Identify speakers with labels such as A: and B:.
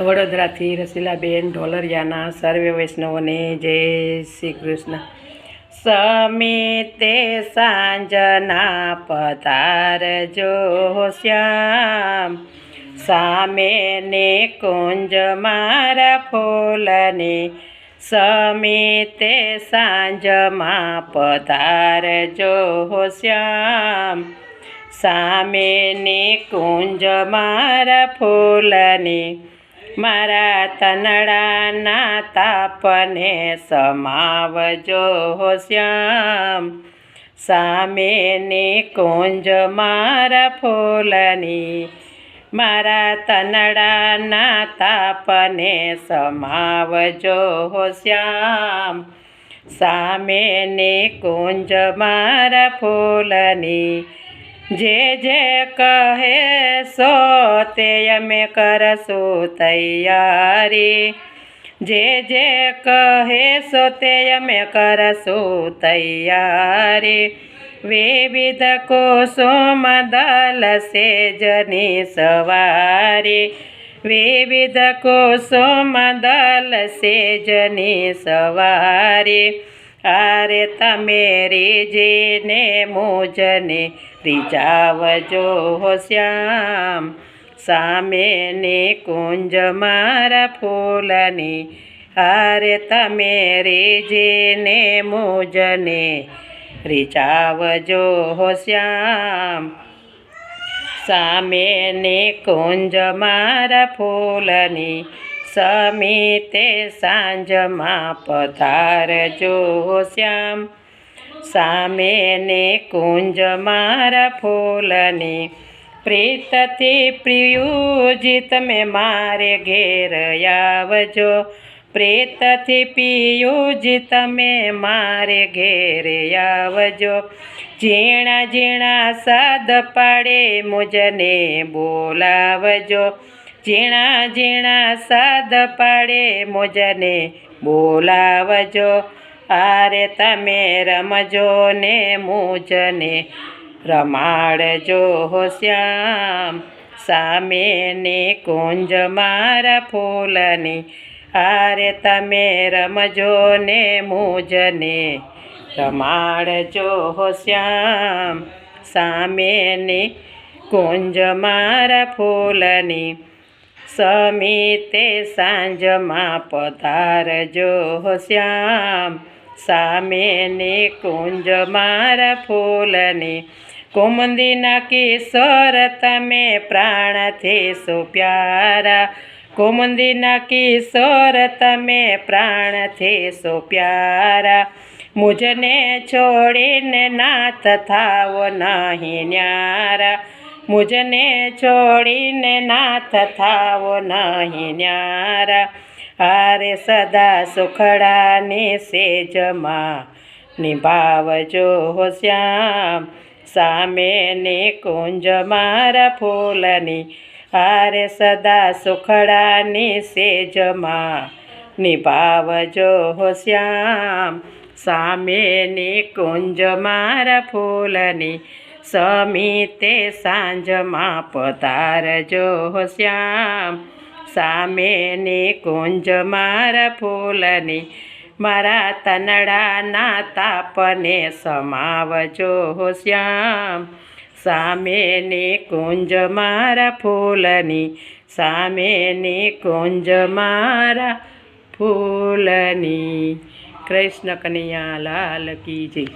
A: વડોદરાથી રસીલાબેન, ઢોલરિયાના સર્વે વૈષ્ણવોને જય શ્રી કૃષ્ણ. સમિતે સાંજના પધારજો શ્યામ. સામેને કુંજ મારા ફૂલને. સમિતે સાંજમાં પધારજો શ્યામ. સામેની કુંજ મારા ફૂલની. મારા તનડાના તાપને સમાવજો શ્યામ. સામેની કુંજ મારા ફૂલની, મારા તનડાના તાપને સમાવજો શ્યામ. સામેની કુંજ મારા ફૂલની જે જે કહે સો તે અમે કરશું તૈયારી. જે જે કહે સો તે અમે કરશું તૈયારી. વિવિધ કુસુમ દલ સેજની સવારી. વિવિધ કુસુમ દલ સેજની સવારી. આરે તમે રીજીને મુજને રીજાવજો શ્યામ. સામેની કુંજ મારા ફૂલની અરે તમે રીજીને મુજને રીજાવજો શ્યામ. સામેની કુંજ મારા ફૂલની સમિતે સાંજમાં પધારજો શ્યામ સામેને કુંજ મારા ફૂલની પ્રીતથી પ્રિયુજી તમે મારે ઘેર આવજો પ્રેતથી પિયુજી તમે મારે ઘેર આવજો ઝીણા ઝીણા સાદ પાડે મુજને બોલાવજો ઝીણા ઝીણા સાદ પાડે મોજને. બોલાવજો, આરે તમે રમજો ને મોજને. રમાડજો શ્યામ, સામેની કુંજ મારા ફૂલની. આરે તમે રમજો ને મોજને. રમાડજો શ્યામ, સામેની કુંજ મારા ફૂલની. સમિતે સાંજમાં પધારજો શ્યામ. સામેની કુંજ મારા ફૂલની કુમંદીના કિશોર તમે પ્રાણથી સુપ્યારા કુમંદીના કિશોર તમે પ્રાણથી સુપ્યારા મુજને છોડીને નાથ થાવ નહીં ન્યારા. મુજને છોડીને નાથ થાવો નહીં ન્યારા. હારે સદા સુખડાની સેજમાં નિભાવજો શ્યામ. સામેની કુંજ મારા ફૂલની, હારે સદા સુખડાની સેજમાં નિભાવજો શ્યામ. સામેની કુંજ મારા ફૂલની સમિતે સાંજમાં પધારજો શ્યામ. સામેની કુંજ મારા ફૂલની, મારા તનડાના તાપને સમાવજો શ્યામ. સામેની કુંજ મારા ફૂલની, સામેની કુંજ મારા ફૂલની. કૃષ્ણ કનૈયા લાલ કી